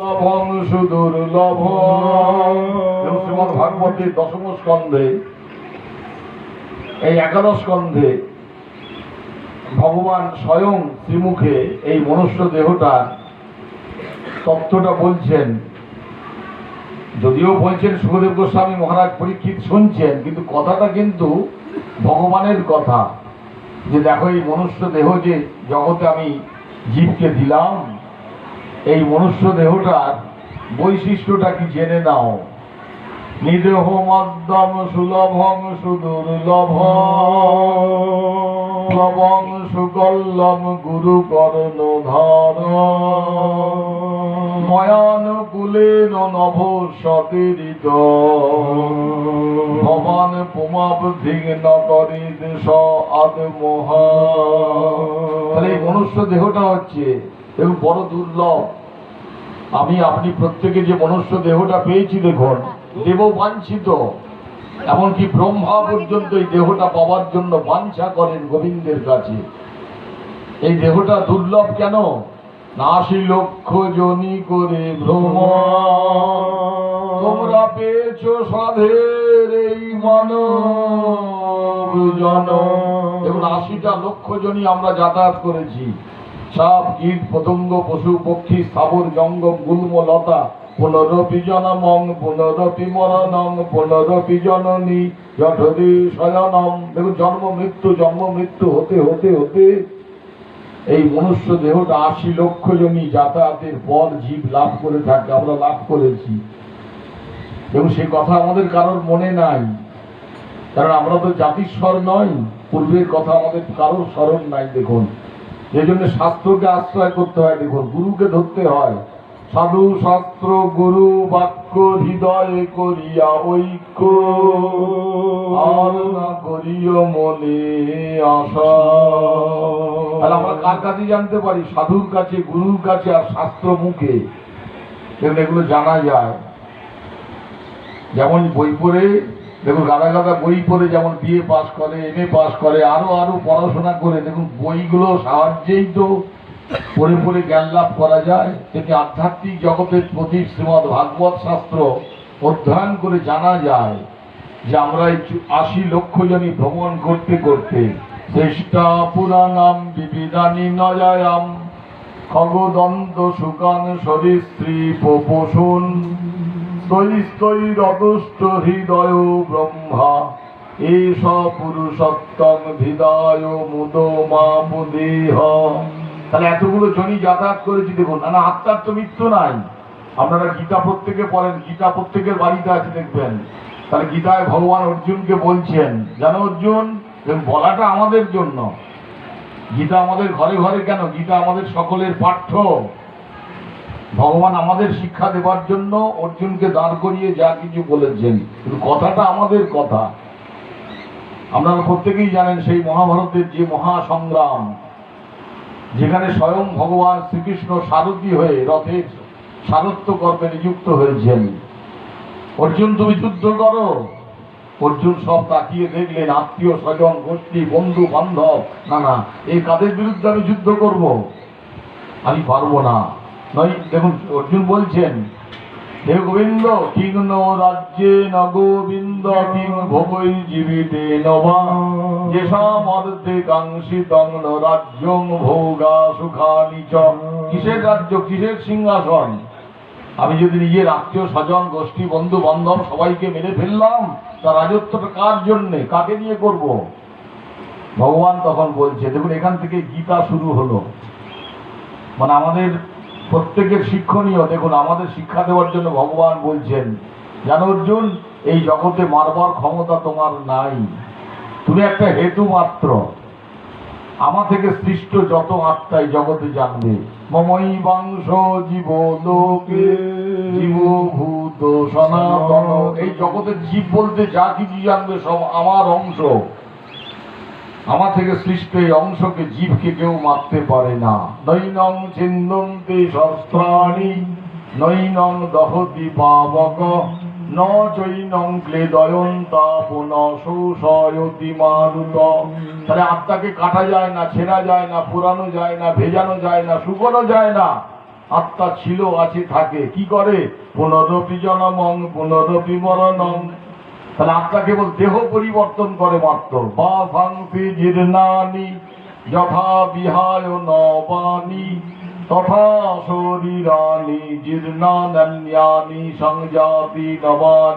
লভং সুদুর্লভ এবং শ্রীমদ দশম স্কন্ধে, এই একাদশ স্কন্ধে ভগবান স্বয়ং শ্রীমুখে এই মনুষ্য দেহটা, তত্ত্বটা বলছেন। যদিও বলছেন সুখদেব গোস্বামী মহারাজ পরীক্ষিত শুনছেন, কিন্তু কথাটা কিন্তু ভগবানের কথা। যে দেখো এই মনুষ্য দেহ যে জগতে আমি জীবকে দিলাম এই মনুষ্য দেহটার বৈশিষ্ট্যটা কি জেনে নাও? নিদেহ মধ্যম সুলভং সুদুর্লভ লবং সুকল্লম গুরু কর্ণ ধর ময়ানুকূলেন নভ সতীরিত। ভবান পুমাবধিং নকরিত স আদমোহা তাহলে এই মনুষ্য দেহটা হচ্ছে, এবং বড় দুর্লভ। আমি আপনি প্রত্যেকে যে মনুষ্য দেহটা পেয়েছি দেখুন দেব বাঞ্ছিত এমনকি ব্রহ্মা পর্যন্ত এই দেহটা পাওয়ার জন্য বাঞ্ছা করেন গোবিন্দের কাছে। এই দেহটা দুর্লভ কেন? না আশি লক্ষ জনি করে ভ্রম। তোমরা পেয়েছ সাধের এই মানব জন এবং আশিটা লক্ষ জনই আমরা যাতায়াত করেছি। সাপ, কীট, পতঙ্গ, পশু, পক্ষী স্থাবর জঙ্গম, গুল্ম, লতা পুনরপি জনমং পুনরপি মরণং পুনরপি জননী জঠরি শয়নম। দেখুন, জন্ম মৃত্যু জন্ম মৃত্যু, হতে হতে হতে এই মনুষ্য দেহটা আশি লক্ষ জমি যাতায়াতের পর জীব লাভ করে থাকে, আমরা লাভ করেছি। এবং সে কথা আমাদের কারোর মনে নাই। কারণ আমরা তো জাতিস্বর নয় পূর্বের কথা আমাদের কারোর স্মরণ নাই, দেখুন। এই জন্য শাস্ত্রকে আশ্রয় করতে হয়। দেখুন, গুরুকে ধরতে হয়। সাধু, শাস্ত্র, গুরু, বাক্য, হৃদয়ে করিয়া ঐক্য। আর না করিও মনে আশা। তাহলে আমরা কার কাছে জানতে পারি? সাধুর কাছে, গুরুর কাছে আর শাস্ত্র মুখে। এগুলো জানা যায়। যেমন বই পড়ে দেখুন গাদা গাদা বই পড়ে যেমন বিএ পাস করে, এম এ পাস করে, আরও আরও পড়াশোনা করে, দেখুন, বইগুলো সাহায্যেই তো পড়ে পড়ে জ্ঞান লাভ করা যায়। থেকে আধ্যাত্মিক জগতের প্রতি শ্রীমদ ভাগবত শাস্ত্র অধ্যয়ন করে জানা যায় যে আমরা এই আশি লক্ষ জনই ভ্রমণ করতে করতে চেষ্টা পুরাণাম বিবিধানি নয়ায়াম খগদন্ত সুকান সরীসৃপ পশুন ব্রহ্মা হৃদয় তাহলে এতগুলো জনি যাতায়াত করেছি দেখুন, না আত্মার তো মৃত্যু নাই। আপনারা গীতা প্রত্যেকে পড়েন, গীতা প্রত্যেকের বাড়িতে আছে দেখবেন। তাহলে গীতায় ভগবান অর্জুনকে বলছেন, জানো অর্জুন বলাটা আমাদের জন্য। গীতা আমাদের ঘরে ঘরে কেন? গীতা আমাদের সকলের পাঠ্য। ভগবান আমাদের শিক্ষা দেবার জন্য অর্জুনকে দাঁড় করিয়ে যা কিছু বলেছেন। কিন্তু কথাটা আমাদের কথা। আপনারা প্রত্যেকেই জানেন সেই মহাভারতের যে মহা সংগ্রাম যেখানে স্বয়ং ভগবান শ্রীকৃষ্ণ সারথী হয়ে রথের সারথ্য কর্মে নিযুক্ত হয়েছেন। অর্জুন, তুমি যুদ্ধ করো। অর্জুন সব তাকিয়ে দেখলেন, আত্মীয় স্বজন, গোষ্ঠী, বন্ধু, বান্ধব। না না, এই কাদের বিরুদ্ধে আমি যুদ্ধ করব? আমি পারব না। নয়, দেখুন, অর্জুন বলছেন, হে গোবিন্দ, কিং ন রাজ্যে ন গোবিন্দ, কিং ভোগৈ জীবিতে নবা যেসম অর্ধে কাংসিতং ন রাজ্যং ভোগা সুখানি চ। কিসের রাজ্য, কিসের সিংহাসন? আমি যদি নিজের আত্মীয় স্বজন, গোষ্ঠী, বন্ধু, বান্ধব সবাইকে মেরে ফেললাম তার রাজত্বটা কার জন্যে? কাকে নিয়ে করব? ভগবান তখন বলছে, দেখুন, এখান থেকে গীতা শুরু হলো। মানে আমাদের প্রত্যেকের শিক্ষণীয়। দেখুন, আমাদের শিক্ষা দেওয়ার জন্য ভগবান বলছেন যেন অর্জুন, এই জগতে মারবার ক্ষমতা তোমার নাই। তুমি একটা হেতু মাত্র। আমার থেকে সৃষ্ট যত আত্মাই জগতে জানবে। মমই বাংশ জীব লোকে, জীবভূত সনাতন। এই জগতের জীব বলতে যা কিছু জানবে সব আমার অংশ। আমার থেকে সৃষ্ট এই অংশকে জীবকে কেউ মারতে পারে না। নৈনং ছিন্দন্তে শস্ত্রাণি নৈনং দহতি পাবক, ন চৈনং ক্লেদয়ন্তা পুন শোষয়তি মারুত। তাহলে আত্মাকে কাটা যায় না, ছেঁড়া যায় না, পুরানো যায় না, ভেজানো যায় না, শুকোনো যায় না। আত্মা ছিল, আছে, থাকে। কি করে? পুনরপি জনমং, পুনরপি মরণং। তাহলে আত্মা কেবল দেহ পরিবর্তন করে মাত্র বা জীর্ণানি যথা বিহায় নবানি, তথা শরীরানি জীর্ণানি সংজাতি নবানি।